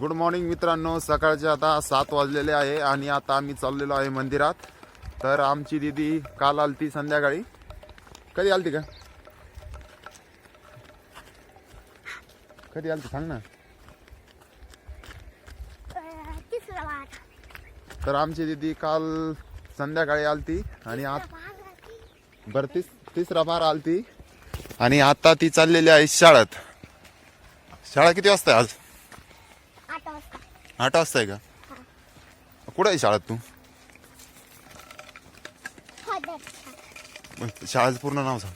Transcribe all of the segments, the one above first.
Good morning मित्रांनो. सकाळचे आता सात वाजलेले आहे आणि आता आम्ही चाललेलो आहे मंदिरात. तर आमची दिदी काल आलती संध्याकाळी. कधी आलती का? कधी आलती सांग ना. तर आमची दिदी काल संध्याकाळी आलती आणि आत बरं तीस तिसरा बार आलती. आणि आता ती चाललेली आहे शाळेत. शाळा किती वाजता आहे आज? आठ वाजता आहे का? कुठं आहे शाळेत तू? शाळेचं पूर्ण नाव सांग.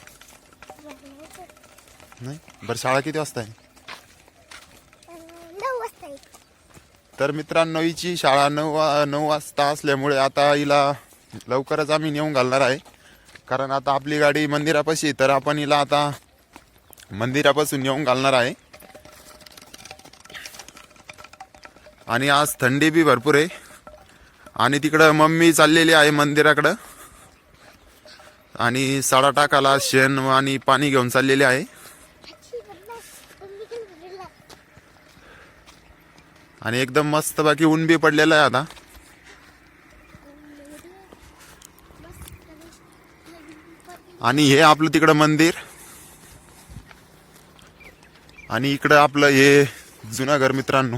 नाही? बरं शाळा किती वाजता आहे? नऊ वाजता येईल. तर मित्रांनो हिची शाळा नऊ वा नऊ वाजता असल्यामुळे आता हिला लवकरच आम्ही नेऊन घालणार आहे. कारण आता आपली गाडी मंदिरापाशी आहे, तर आपण हिला आता मंदिरापासून नेऊन घालणार आहे. आणि आज थंडी बी भरपूर आहे. आणि तिकडं मम्मी चाललेली आहे मंदिराकडं. आणि साडा टाकाला शेण आणि पाणी घेऊन चाललेली आहे. आणि एकदम मस्त बाकी ऊन बी पडलेलं आहे आता. आणि हे आपलं तिकडं मंदिर. आणि इकडं आपलं हे जुनं घर मित्रांनो.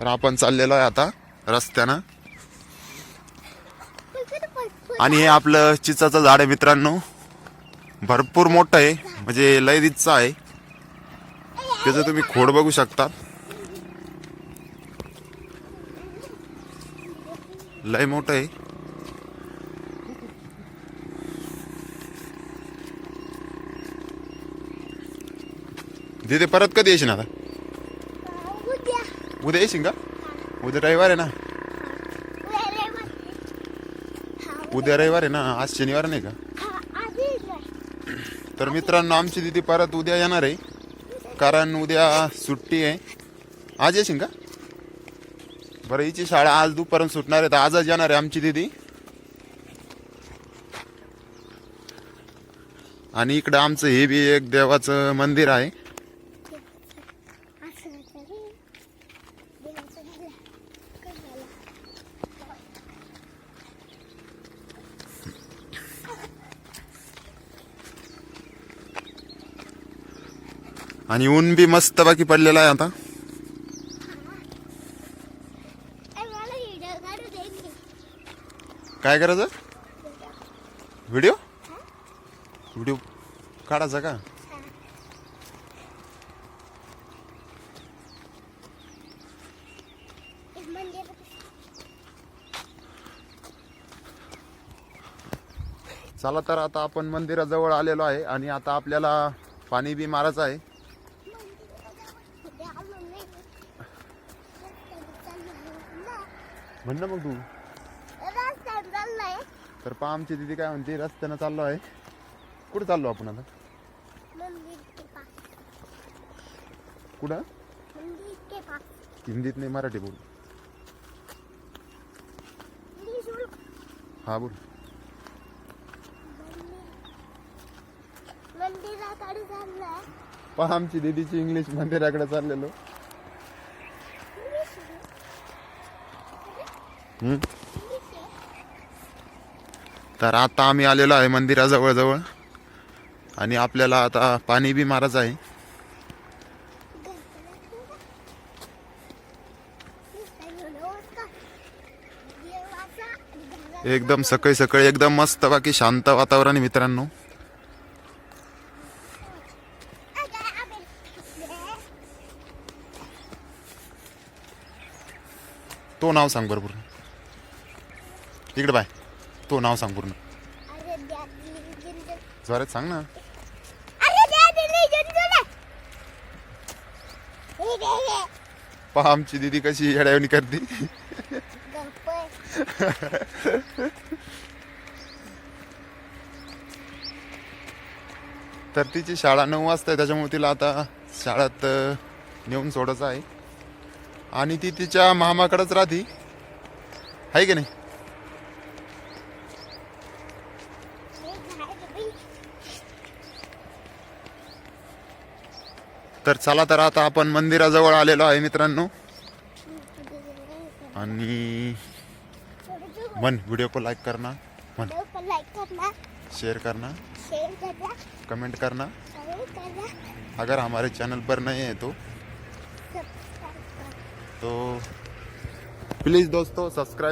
तर आपण चाललेलो आहे आता रस्त्यानं. आणि हे आपलं चिचाचं झाड आहे मित्रांनो. भरपूर मोठं आहे म्हणजे लय दिचं आहे. त्याचं तुम्ही खोड बघू शकता लय मोठं आहे. दिदे परत कधी येशील आता? उद्या उद्या येशील का उद्या रविवार आहे ना उद्या रविवार. आहे ना आज शनिवार नाही का? तर मित्रांनो आमची दिदी परत उद्या येणार आहे. कारण उद्या सुट्टी आहे. आज येशील का? बरं हिची शाळा आज दुपारून सुटणार आहे. तर आजच येणार आहे आमची दिदी. आणि इकडं आमचं हे बी एक देवाचं मंदिर आहे. आणि ऊन बी मस्त बाकी पडलेला आहे आता. काय करायचं? व्हिडिओ व्हिडिओ काढायचा का एक मंदिर चला तर आता आपण मंदिराजवळ आलेलो आहे आणि आता आपल्याला पाणी बी मारायचं आहे. म्हण ना मग तू. तर पहा आमची दिदी काय म्हणते रस्त्यानं चाललो आहे. कुठं चाललो आपण आता? कुठं? मंदिर के पास. हिंदीत नाही मराठी बोल प्लीज बोल हा बोल मंदिराकडे चाललोय. पहा आमची दिदीची इंग्लिश मंदिराकडे चाललेलो. हम्म. तर आता आम्ही आलेलो आहे मंदिराजवळ जवळ आणि आपल्याला आता पाणी बी मारायचं आहे. एकदम सकाळी सकाळी एकदम मस्त बाकी शांत वातावरण मित्रांनो. तो नाव सांग बरं पूर्ण. इकडे बाय. तो नाव सांग पूर्ण. जोरात सांग ना. पहा आमची दिदी कशी येड्यावणी करते. तर तिची शाळा नऊ वाजता आहे त्याच्यामुळे तिला आता शाळेत नेऊन सोडायचं आहे. आणि ती तिच्या मामाकडेच राहते. आहे की नाही? तर चला तर आता आपण मंदिराजवळ आलेलो आहे मित्रांनो. आणि मन वीडियो को लाइक करना। मन लाइक करना। शेयर करना। शेयर करना। कमेंट करना। कमेंट करना। अगर हमारे चैनल पर नए हैं तो। तो प्लीज़ दोस्तों सब्सक्राइब